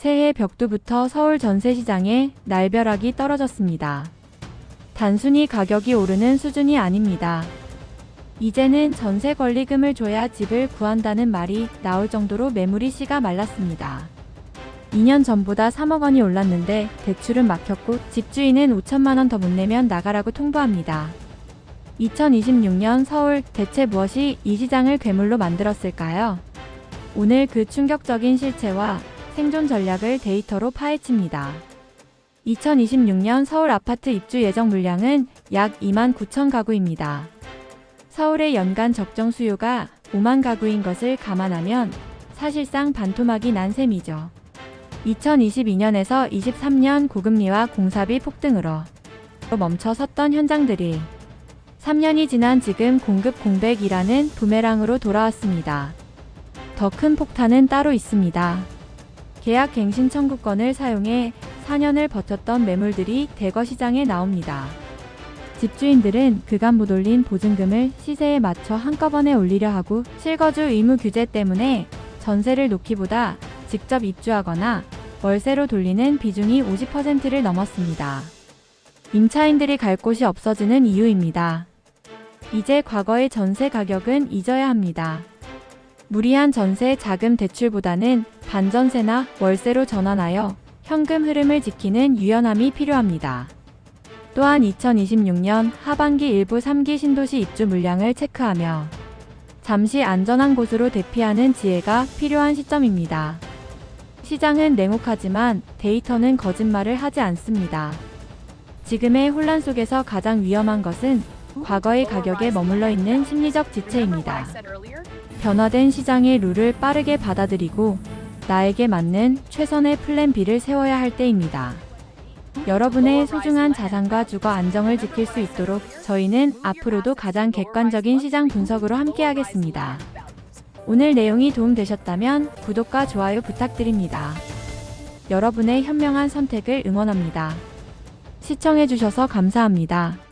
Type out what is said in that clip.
새해 벽두부터 서울 전세시장에 날벼락이 떨어졌습니다. 단순히 가격이 오르는 수준이 아닙니다. 이제는 전세 권리금을 줘야 집을 구한다는 말이 나올 정도로 매물이 씨가 말랐습니다. 2년 전보다 3억 원이 올랐는데 대출은 막혔고 집주인은 5천만 원 더 못 내면 나가라고 통보합니다. 2026년 서울 대체 무엇이 이 시장을 괴물로 만들었을까요? 오늘 그 충격적인 실체와 생존 전략을 데이터로 파헤칩니다. 2026년 서울 아파트 입주 예정 물량은 약 2만 9천 가구입니다. 서울의 연간 적정 수요가 5만 가구인 것을 감안하면 사실상 반토막이 난 셈이죠. 2022년에서 23년 고금리와 공사비 폭등으로 멈춰 섰던 현장들이 3년이 지난 지금 공급 공백이라는 부메랑으로 돌아왔습니다. 더 큰 폭탄은 따로 있습니다. 계약 갱신 청구권을 사용해 4년을 버텼던 매물들이 대거 시장에 나옵니다. 집주인들은 그간 못 올린 보증금을 시세에 맞춰 한꺼번에 올리려 하고 실거주 의무 규제 때문에 전세를 놓기보다 직접 입주하거나 월세로 돌리는 비중이 50%를 넘었습니다. 임차인들이 갈 곳이 없어지는 이유입니다. 이제 과거의 전세 가격은 잊어야 합니다. 무리한 전세 자금 대출보다는 반전세나 월세로 전환하여 현금 흐름을 지키는 유연함이 필요합니다. 또한 2026년 하반기 일부 3기 신도시 입주 물량을 체크하며 잠시 안전한 곳으로 대피하는 지혜가 필요한 시점입니다. 시장은 냉혹하지만 데이터는 거짓말을 하지 않습니다. 지금의 혼란 속에서 가장 위험한 것은 과거의 가격에 머물러 있는 심리적 지체입니다. 변화된 시장의 룰을 빠르게 받아들이고 나에게 맞는 최선의 플랜 B를 세워야 할 때입니다. 여러분의 소중한 자산과 주거 안정을 지킬 수 있도록 저희는 앞으로도 가장 객관적인 시장 분석으로 함께하겠습니다. 오늘 내용이 도움되셨다면 구독과 좋아요 부탁드립니다. 여러분의 현명한 선택을 응원합니다. 시청해주셔서 감사합니다.